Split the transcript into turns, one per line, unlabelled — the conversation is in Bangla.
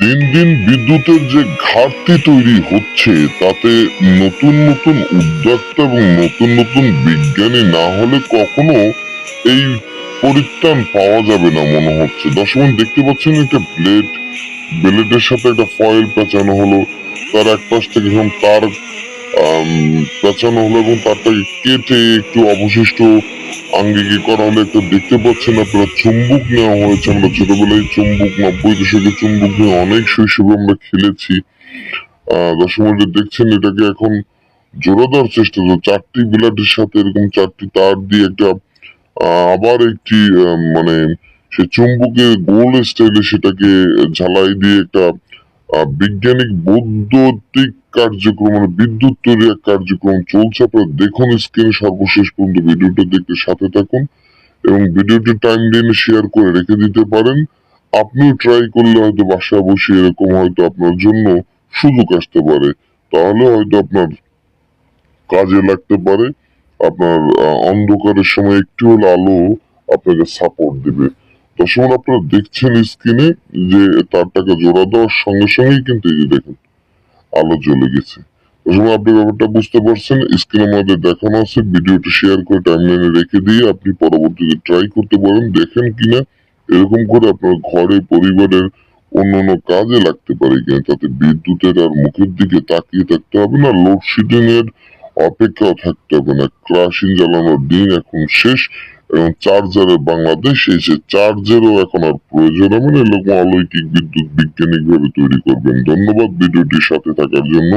দিন দিন বিদ্যুতের যে ঘাটতি তৈরি হচ্ছে, তাতে নতুন নতুন উদ্যোক্তা এবং নতুন নতুন বিজ্ঞানী না হলে কখনো এই পরিত্রাণ পাওয়া যাবে না মনে হচ্ছে। দর্শক, দেখতে পাচ্ছেন একটা ব্লেড, ব্লেডের সাথে একটা ফয়েল পেঁচানো হলো, তার এক পাশ থেকে এখন তার পেঁচানো হলো এবং তারটাকে কেটে একটু অবশিষ্ট আঙ্গিকে করা হলো একটা দেখতে পাচ্ছেন আপনারা, চুম্বক নেওয়া হয়েছে আমরা ছোটবেলায় চুম্বক, নব্বই দশকে চুম্বক নিয়ে অনেক শৈশবে আমরা খেলেছি। দর্শক দেখছেন এটাকে এখন জোড়া চেষ্টা করছে চারটি বিলাটের সাথে এরকম চারটি তার দিয়ে একটা আবার একটি মানে সে চুম্বকের গোল স্টাইলে সেটাকে ঝালাই দিয়ে একটা বৈজ্ঞানিক বৈদ্যুতিক কার্যক্রম মানে বিদ্যুৎ তৈরি এক কার্যক্রম চলছে। আপনারা দেখুন স্ক্রিনে সর্বশেষ পর্যন্ত ভিডিওটা দেখতে সাথে থাকুন এবং ভিডিওটি টাইম লাইনে শেয়ার করে রেখে দিতে পারেন। আপনিও ট্রাই করলে হয়তো বাসায় বসে এরকম হয়তো আপনার জন্য সুযোগ আসতে পারে। তাহলে হয়তো আপনার কাজে লাগতে পারে। আপনার অন্ধকারের সময় একটু হলে আলো আপনাকে সাপোর্ট দিবে। দর্শক আপনারা দেখছেন স্ক্রিনে যে তারটাকে জোড়া দেওয়ার সঙ্গে সঙ্গেই কিন্তু এই যে দেখেন, আলো জ্বলে গেছে। আপনি ব্যাপারটা বুঝতে পারছেন? স্ক্রিনের দেখানো আছে, ভিডিওটি শেয়ার করে টাইমলাইনে রেখে দিয়ে আপনি পরবর্তীতে ট্রাই করতে পারেন, দেখেন কিনা, এরকম করে আপনার ঘরে, পরিবারের অন্যান্য কাজে লাগতে পারে কিনা, তাতে বিদ্যুতের আর মুখের দিকে তাকিয়ে থাকতে হবে না লোডশেডিং এর অপেক্ষাও থাকতে হবে না ক্রাশিং জ্বালানোর দিন এখন শেষ এবং চার্জারের বাংলাদেশ এই এসে চার্জেরও এখন আর প্রয়োজন এমন এরকম অলৌকিক বিদ্যুৎ বিজ্ঞানিক ভাবে তৈরি করবেন। ধন্যবাদ ভিডিওটির সাথে থাকার জন্য।